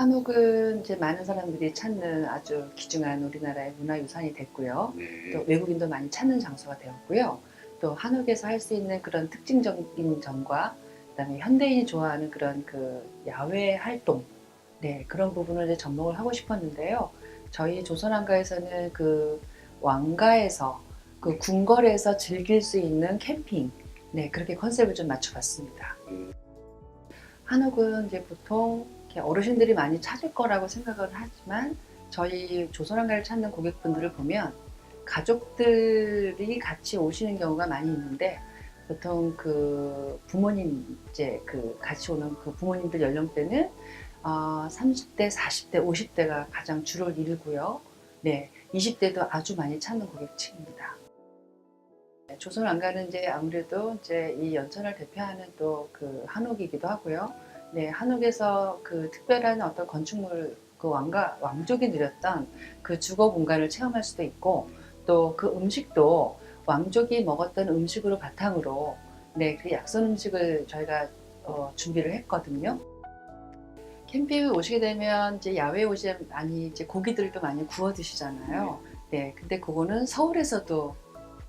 한옥은 이제 많은 사람들이 찾는 아주 귀중한 우리나라의 문화유산이 됐고요. 네. 또 외국인도 많이 찾는 장소가 되었고요. 또 한옥에서 할 수 있는 그런 특징적인 점과 그다음에 현대인이 좋아하는 그런 그 야외 활동, 네 그런 부분을 이제 접목을 하고 싶었는데요. 저희 조선왕가에서는 그 왕가에서 그 궁궐에서 즐길 수 있는 캠핑, 네 그렇게 컨셉을 좀 맞춰봤습니다. 음. 한옥은 이제 보통 어르신들이 많이 찾을 거라고 생각을 하지만 저희 조선왕가를 찾는 고객분들을 보면 가족들이 같이 오시는 경우가 많이 있는데 보통 그 부모님 이제 그 같이 오는 그 부모님들 연령대는 어, 30대, 40대, 50대가 가장 주를 이루고요. 네, 20대도 아주 많이 찾는 고객층입니다. 네, 조선 왕가는 이제 아무래도 이제 이 연천을 대표하는 또 그 한옥이기도 하고요. 네, 한옥에서 그 특별한 어떤 건축물 그 왕가 왕족이 누렸던 그 주거 공간을 체험할 수도 있고 또 그 음식도 왕족이 먹었던 음식으로 바탕으로 네, 그 약선 음식을 저희가 어, 준비를 했거든요. 캠핑에 오시게 되면 이제 야외에 오시면 많이 이제 고기들도 많이 구워 드시잖아요. 네, 근데 그거는 서울에서도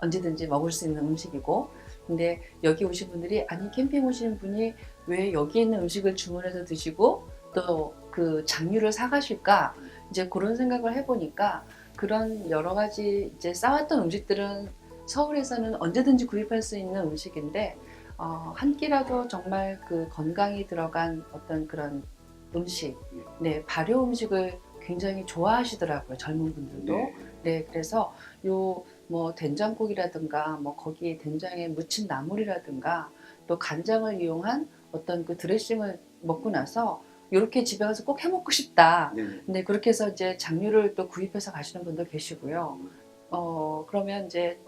언제든지 먹을 수 있는 음식이고, 근데 여기 오신 분들이 아니 캠핑 오시는 분이 왜 여기 있는 음식을 주문해서 드시고 또 그 장류를 사가실까 이제 그런 생각을 해보니까 그런 여러 가지 이제 싸왔던 음식들은 서울에서는 언제든지 구입할 수 있는 음식인데 어, 한 끼라도 정말 그 건강이 들어간 어떤 그런 음식, 네 발효 음식을 굉장히 좋아하시더라고요 젊은 분들도. 네. 네, 그래서 요 뭐 된장국이라든가 뭐 거기 된장에 묻힌 나물이라든가 또 간장을 이용한 어떤 그 드레싱을 먹고 나서 이렇게 집에 가서 꼭 해 먹고 싶다. 네. 근데 그렇게 해서 이제 장류를 또 구입해서 가시는 분도 계시고요. 어 그러면 이제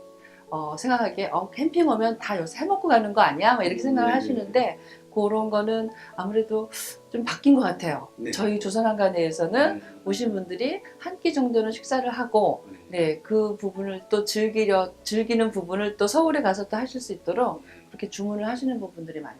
어 생각하기에 어 캠핑 오면 다 여기서 해먹고 가는 거 아니야? 막 이렇게 생각을 네. 하시는데 그런 거는 아무래도 좀 바뀐 것 같아요. 네. 저희 조선한가 내에서는 음. 오신 분들이 한 끼 정도는 식사를 하고 네. 네, 그 부분을 또 즐기려 즐기는 부분을 또 서울에 가서 또 하실 수 있도록 그렇게 주문을 하시는 부분들이 많이